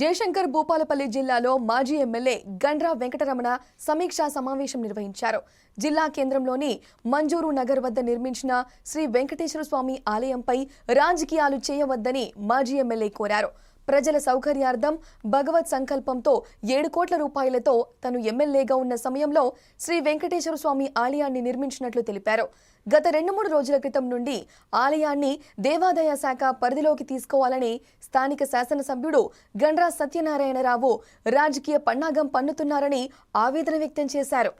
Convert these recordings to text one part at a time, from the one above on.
జయశంకర్ భూపాలపల్లి జిల్లాలో మాజీ ఎమ్మెల్యే గండ్రా వెంకటరమణ సమీక్షా సమావేశం నిర్వహించారు. జిల్లా కేంద్రంలోని మంజూరు నగర్ వద్ద నిర్మించిన శ్రీ వెంకటేశ్వర స్వామి ఆలయంపై రాజకీయాలు చేయవద్దని మాజీ ఎమ్మెల్యే కోరారు. ప్రజల సౌకర్యార్థం భగవత్ సంకల్పంతో ఏడు కోట్ల రూపాయలతో తను ఎమ్మెల్యేగా ఉన్న సమయంలో శ్రీ వెంకటేశ్వర స్వామి ఆలయాన్ని నిర్మించినట్లు తెలిపారు. గత రెండు మూడు రోజుల క్రితం నుండి ఆలయాన్ని దేవాదాయ శాఖ పరిధిలోకి తీసుకోవాలని స్థానిక శాసనసభ్యుడు గండ్రా సత్యనారాయణరావు రాజకీయ పన్నాగం పన్నుతున్నారని ఆవేదన వ్యక్తం చేశారు.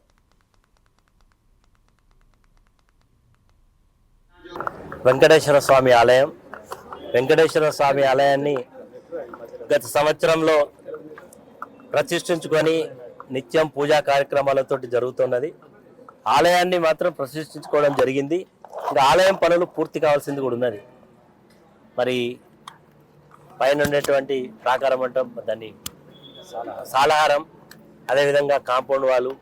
వెంకటేశ్వర స్వామి ఆలయం. వెంకటేశ్వర స్వామి ఆలయాన్ని గత సంవత్సరంలో ప్రతిష్ఠించుకొని నిత్యం పూజా కార్యక్రమాలతో జరుగుతున్నది. ఆలయాన్ని మాత్రం ప్రతిష్ఠించుకోవడం జరిగింది. ఇంకా ఆలయం పనులు పూర్తి కావాల్సింది కూడా ఉన్నది. మరి పైన ఉండేటువంటి ప్రాకారం అంటాం దాన్ని సాలహారం అదేవిధంగా కాంపౌండ్ వాళ్ళు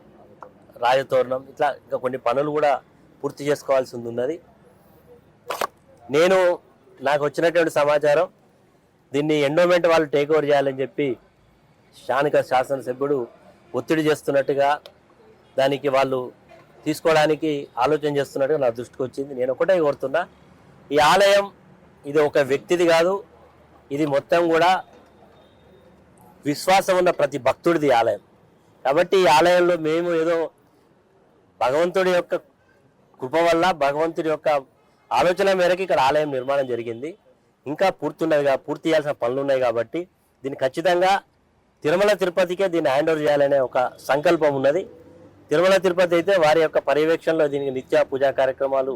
రాజతోరణం ఇట్లా ఇంకా కొన్ని పనులు కూడా పూర్తి చేసుకోవాల్సి ఉన్నది. నేను నాకు వచ్చినటువంటి సమాచారం దీన్ని ఎండోమెంట్ వాళ్ళు టేక్ ఓవర్ చేయాలని చెప్పి స్థానిక శాసనసభ్యుడు ఒత్తిడి చేస్తున్నట్టుగా దానికి వాళ్ళు తీసుకోవడానికి ఆలోచన చేస్తున్నట్టుగా నా దృష్టికి వచ్చింది. నేను ఒకటే కోరుతున్నా ఈ ఆలయం ఇది ఒక వ్యక్తిది కాదు ఇది మొత్తం కూడా విశ్వాసం ఉన్న ప్రతి భక్తుడిది ఆలయం. కాబట్టి ఈ ఆలయంలో మేము ఏదో భగవంతుడి యొక్క కృప వల్ల భగవంతుడి యొక్క ఆలోచన మేరకు ఇక్కడ ఆలయం నిర్మాణం జరిగింది. ఇంకా పూర్తున్నది పూర్తి చేయాల్సిన పనులు ఉన్నాయి కాబట్టి దీన్ని ఖచ్చితంగా తిరుమల తిరుపతికే దీన్ని హ్యాండ్ ఓవర్ చేయాలనే ఒక సంకల్పం ఉన్నది తిరుమల తిరుపతి అయితే వారి యొక్క పర్యవేక్షణలో దీనికి నిత్య పూజా కార్యక్రమాలు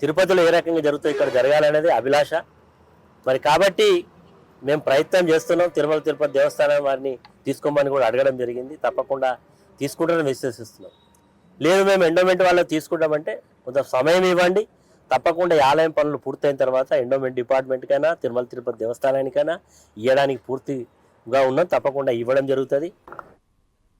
తిరుపతిలో ఏ రకంగా జరుగుతాయి ఇక్కడ జరగాలనేది అభిలాష. మరి కాబట్టి మేము ప్రయత్నం చేస్తున్నాం తిరుమల తిరుపతి దేవస్థానం వారిని తీసుకోమని కూడా అడగడం జరిగింది. తప్పకుండా తీసుకుంటారని విశ్వసిస్తున్నాం. లేదు మేము ఎండోమెంట్ వాళ్ళు తీసుకుంటామంటే కొంత సమయం ఇవ్వండి. తప్పకుండా ఈ ఆలయం పనులు పూర్తయిన తర్వాత ఎండోమెంట్ డిపార్ట్మెంట్కైనా తిరుమల తిరుపతి దేవస్థానానికైనా ఇవ్వడానికి పూర్తిగా ఉన్నాం తప్పకుండా ఇవ్వడం జరుగుతుంది.